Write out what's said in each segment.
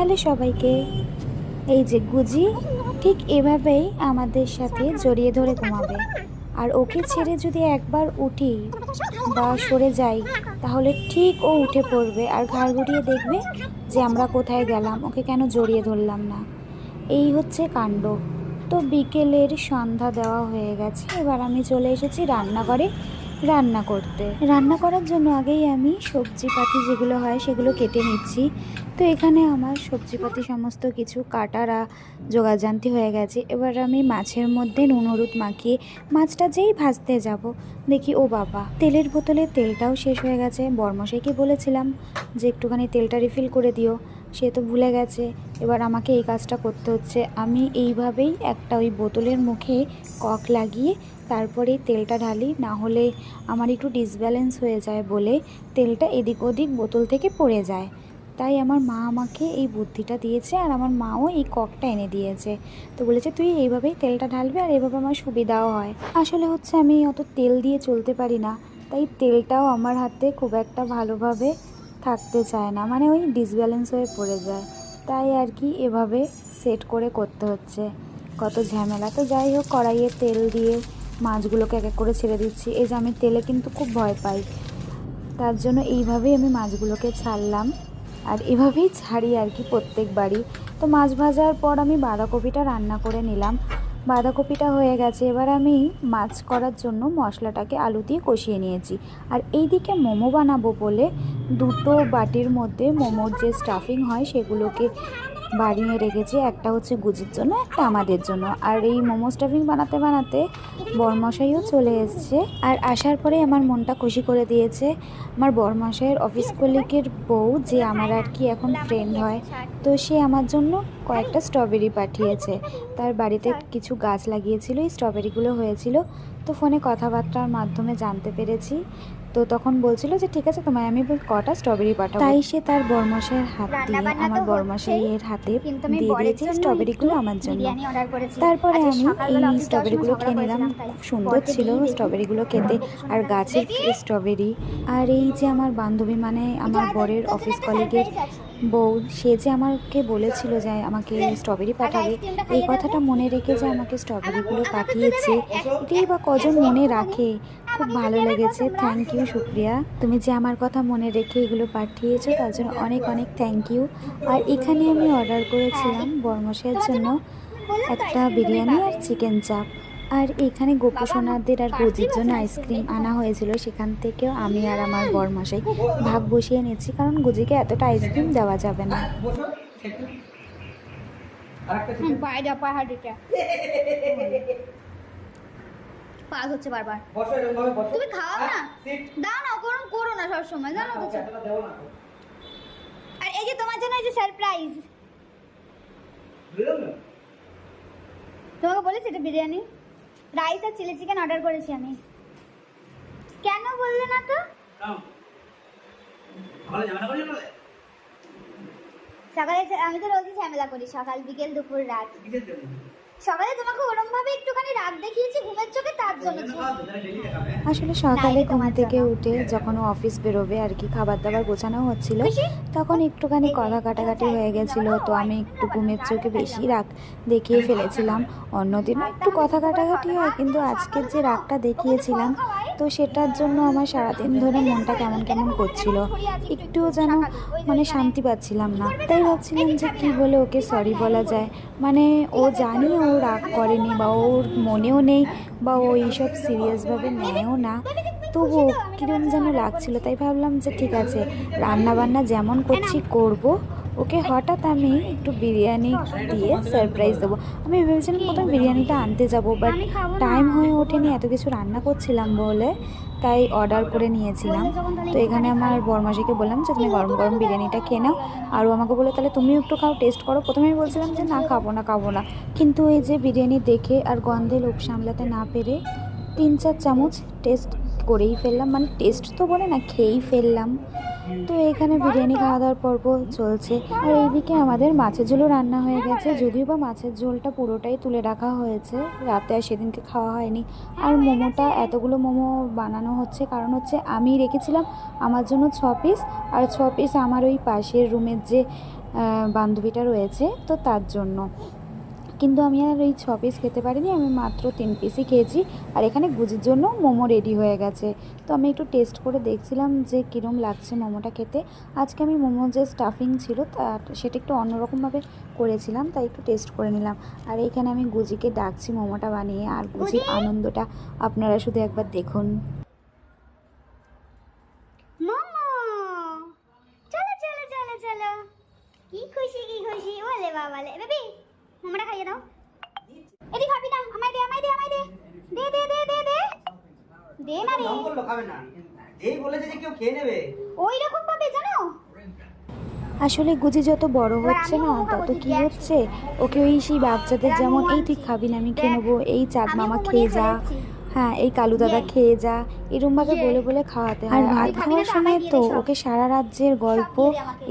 Hello সবাইকে। এই যে গুজি, ঠিক এভাবেই আমাদের সাথে জড়িয়ে ধরে ঘুমাবে। আর ওকে ছেড়ে যদি একবার উঠি বা সরে যাই, তাহলে ঠিক ও উঠে পড়বে আর ঘাড় ঘুরিয়ে দেখবে যে আমরা কোথায় গেলাম, ওকে কেন জড়িয়ে ধরলাম না। এই হচ্ছে কাণ্ড। তো বিকেলের সন্ধ্যা দেওয়া হয়ে গেছে, এবার আমি চলে এসেছি রান্নাঘরে। রান্না করতে। রান্না করার জন্য আগেই আমি সবজিপাতি যেগুলো হয় সেগুলো কেটে নিচ্ছি। তো এখানে আমার সবজিপাতি সমস্ত কিছু কাটারা জোগাড়জান্তি হয়ে গেছে। এবার আমি মাছের মধ্যে নুন হলুদ মাখিয়ে মাছটা যেই ভাজতে যাব, দেখি, ও বাবা, তেলের বোতলে তেলটাও শেষ হয়ে গেছে। বর্মশাইকে বলেছিলাম যে, একটুখানি তেলটা রিফিল করে দিও। সে তো ভুলে গেছে। এবার আমাকে এই কাজটা করতে হচ্ছে। আমি এইভাবেই একটা ওই বোতলের মুখে কক লাগিয়ে তারপরে তেলটা ঢালি। না হলে আমার একটু ডিসব্যালেন্স হয়ে যায় বলে তেলটা এদিক ওদিক বোতল থেকে পড়ে যায়। তাই আমার মা আমাকে এই বুদ্ধিটা দিয়েছে আর আমার মাও এই ককটা এনে দিয়েছে। তো বলেছে, তুই এইভাবেই তেলটা ঢালবি আর এভাবে আমার সুবিধাও হয়। আসলে হচ্ছে আমি অত তেল দিয়ে চলতে পারি না। তাই তেলটাও আমার হাতে খুব একটা ভালোভাবে থাকতে চায় না মানে ওই ডিসব্যালেন্স হয়ে পড়ে যায়। তাই আর কি এভাবে সেট করে করতে হচ্ছে। কত ঝামেলা। তো যাই হোক, কড়াইয়ে তেল দিয়ে মাছগুলোকে এক এক করে ছেড়ে দিচ্ছি। এই যে আমি তেলে কিন্তু খুব ভয় পাই। তার জন্য এইভাবেই আমি মাছগুলোকে ছাড়লাম। আর এভাবেই ছাড়ি আর কি প্রত্যেকবারই। তো মাছ ভাজার পর আমি বাঁধাকপিটা রান্না করে নিলাম। বাঁধাকপিটা হয়ে গেছে। এবার আমি মাছ করার জন্য মশলাটাকে আলু দিয়ে কষিয়ে নিয়েছি। আর এইদিকে মোমো বানাবো বলে দুটো বাটির মধ্যে মোমোর যে স্টাফিং হয় সেগুলোকে বানিয়ে রেখেছি। একটা হচ্ছে গুজির জন্য, একটা আমাদের জন্য। আর এই মোমো স্টাফিং বানাতে বানাতে বরমশাইও চলে এসছে। আর আসার পরে আমার মনটা খুশি করে দিয়েছে। আমার বরমশাইয়ের অফিস কলিগের বউ যে আমার আর কি এখন ফ্রেন্ড হয়, তো সে আমার জন্য কয়েকটা স্ট্রবেরি পাঠিয়েছে। তার বাড়িতে কিছু গাছ লাগিয়েছিল, এই স্ট্রবেরিগুলো হয়েছিল। তো ফোনে কথাবার্তার মাধ্যমে জানতে পেরেছি তো তখন বলছিল যে ঠিক আছে তোমায় আমি কটা স্ট্রবেরি পাঠাবো? তাই সে তার বরমশাইয়ের হাত দিয়ে আমার বরমশাইয়ের হাতে দিয়ে দিয়েছে স্ট্রবেরিগুলো আমার জন্য। বিরিয়ানি অর্ডার করেছি। তারপরে আমি এই স্ট্রবেরিগুলো খেয়ে নিলাম। খুব সুন্দর ছিল। স্ট্রবেরিগুলো খেতে। আর গাছের স্ট্রবেরি আর এই যে আমার বান্ধবী মানে আমার বরের অফিস কলিগের বউ সে যে আমাকে বলেছিল যে আমাকে স্ট্রবেরি পাঠাবে। এই কথাটা মনে রেখে যে আমাকে স্ট্রবেরিগুলো পাঠিয়েছে। এটাই বা কজন মনে রাখে? খুব ভালো লেগেছে। Thank you Supriya. তুমি যে আমার কথা মনে রেখে এগুলো পাঠিয়েছো তার জন্য অনেক অনেক থ্যাংক ইউ আর এখানে আমি অর্ডার করেছিলাম বর্মশের জন্য একটা বিরিয়ানি আর চিকেন চাপ আর এখানে গোপসোনাদের আর গজির জন্য আইসক্রিম আনা হয়েছিল সেখান থেকেও আমি আর আমার বরমশাই ভাগ বসিয়ে নিচ্ছি কারণ গুজিকে এতটা আইসক্রিম দেওয়া যাবে না। পায়রা পাহাড়িটা। পাস হচ্ছে বারবার। বসো এরকম ভাবে বসো। তুমি খাও না? দাও না গরম করো না সব সময় জানো তো আর এই যে তোমার জন্য এই যে সারপ্রাইজ তোমাকে বলেছি এটা বিরিয়ানি। রাইস আর চিলি চিকেন অর্ডার করেছি আমি। কেন বললে না তো? সকালে আমি তো রোজই ঝামেলা করি সকাল বিকেল দুপুর রাত। সকালে তোমাকে ওরম ভাবে একটুখানি রাগ দেখিয়েছি ঘুমের চোখে তার জন্য দেখাবে আসলে সকালে ঘুম তোমার থেকে উঠে যখন ও অফিস বেরোবে আর কি খাবার দাবার গোছানো হচ্ছিল তখন একটুখানি কথা কাটাকাটি হয়ে গেছিল তো আমি একটু ঘুমের চোখে বেশি রাগ দেখিয়ে ফেলেছিলাম। অন্যদিনও একটু কথা কাটাকাটি হয় কিন্তু আজকের যে রাগটা দেখিয়েছিলাম তো সেটার জন্য আমার সারাদিন ধরে মনটা কেমন কেমন করছিল। একটুও যেন মানে শান্তি পাচ্ছিলাম না। তাই ভাবছিলাম যে কী বলে ওকে সরি বলা যায়। মানে ও জানি ও রাগ করেনি বা ওর মনেও নেই বা ও এইসব সিরিয়াসভাবে নেয়ও না। তবুও কিরম যেন লাগছিল। তাই ভাবলাম যে ঠিক আছে রান্না বান্না যেমন করছি করব। ওকে হঠাৎ আমি একটু বিরিয়ানি দিয়ে সারপ্রাইজ দেবো। আমি ভেবেছিলাম প্রথমে বিরিয়ানিটা আনতে যাব বাট টাইম হয়ে ওঠেনি এত কিছু রান্না করছিলাম বলে তাই অর্ডার করে নিয়েছিলাম। তো এখানে আমার বরমাসিকে বললাম যে তুমি গরম গরম বিরিয়ানিটা খেয়ে নাও। আর ও আমাকে বলে তাহলে তুমিও একটু খাও টেস্ট করো। প্রথমে আমি বলছিলাম যে না খাব না খাব না। কিন্তু এই যে বিরিয়ানি দেখে আর গন্ধে লোভ সামলাতে না পেরে তিন চার চামচ টেস্ট করেই ফেললাম। মানে টেস্ট তো বলে না, খেয়েই ফেললাম। তো এখানে বিরিয়ানি খাওয়া দাওয়ার পর্ব চলছে। আর এইদিকে আমাদের মাছের ঝোলও রান্না হয়ে গেছে। যদিও বা মাছের ঝোলটা পুরোটাই তুলে রাখা হয়েছে। রাতে আর সেদিনকে খাওয়া হয়নি। আর মোমোটা, এতগুলো মোমো বানানো হচ্ছে। কারণ হচ্ছে আমি রেখেছিলাম আমার জন্য ছ পিস আর ছ পিস আমার ওই পাশের রুমের যে বান্ধবীটা রয়েছে, তো তার জন্য। কিন্তু আমি আর ওই ছ পিস খেতে পারিনি আমি মাত্র তিন পিসই খেয়েছি। আর এখানে গুজির জন্য মোমো রেডি হয়ে গেছে। তো আমি একটু টেস্ট করে দেখছিলাম যে কীরম লাগছে মোমোটা খেতে। আজকে আমি মোমো যে স্টাফিং ছিল তা সেটা একটু অন্যরকমভাবে করেছিলাম তাই একটু টেস্ট করে নিলাম। আর এখানে আমি গুজিকে ডাকছি মোমোটা বানিয়ে আর গুজির আনন্দটা আপনারা শুধু একবার দেখুন মোমো চলো চলো চলো চলো কি খুশি কি খুশি ওলে বাবালে বেবি মোমোটা খাইয়ে দাও এদি খাবি না আমায় দে আমায় দে আমায় দে দে দে দে দে দে দে না রে করল খাবে না যেই বলেছে যে কেউ খেয়ে নেবে ওই রকম পাবে জানো আসলে গুজি যত বড় হচ্ছে না তত কি হচ্ছে? ওকে ওই সেই বাচ্চাদের যেমন এই তুই খাবি না আমি খেয়ে নেব এই চাঁদ মামা খেয়ে যা। হ্যাঁ এই কালু দাদা। খেয়ে যা এরম ভাবে ইয়ে। বলে বলে খাওয়াতে আর হয় আর খাওয়ার সময় তো ওকে সারা রাজ্যের গল্প।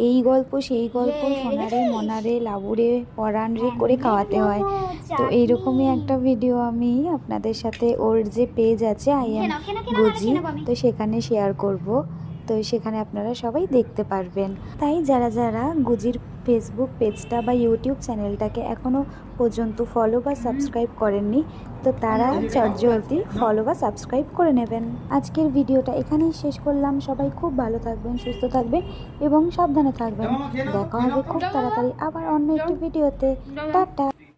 এই গল্প সেই গল্প সোনারে? মনারে লাবুরে পরাণ রে হ্যাঁ, করে খাওয়াতে হয় তো এইরকমই একটা ভিডিও আমি আপনাদের সাথে ওর যে পেজ আছে আই এম গুজি। তো সেখানে শেয়ার করব তো সেখানে আপনারা সবাই দেখতে পারবেন। তাই যারা যারা গুজির ফেসবুক পেজটা বা ইউটিউব চ্যানেলটাকে এখনও পর্যন্ত ফলো বা সাবস্ক্রাইব করেননি তো তারা চটজলদি ফলো বা সাবস্ক্রাইব করে নেবেন। আজকের ভিডিওটা এখানেই শেষ করলাম। সবাই খুব ভালো থাকবেন সুস্থ থাকবেন এবং সাবধানে থাকবেন। দেখা হবে খুব তাড়াতাড়ি আবার অন্য একটি ভিডিওতে। টাটা।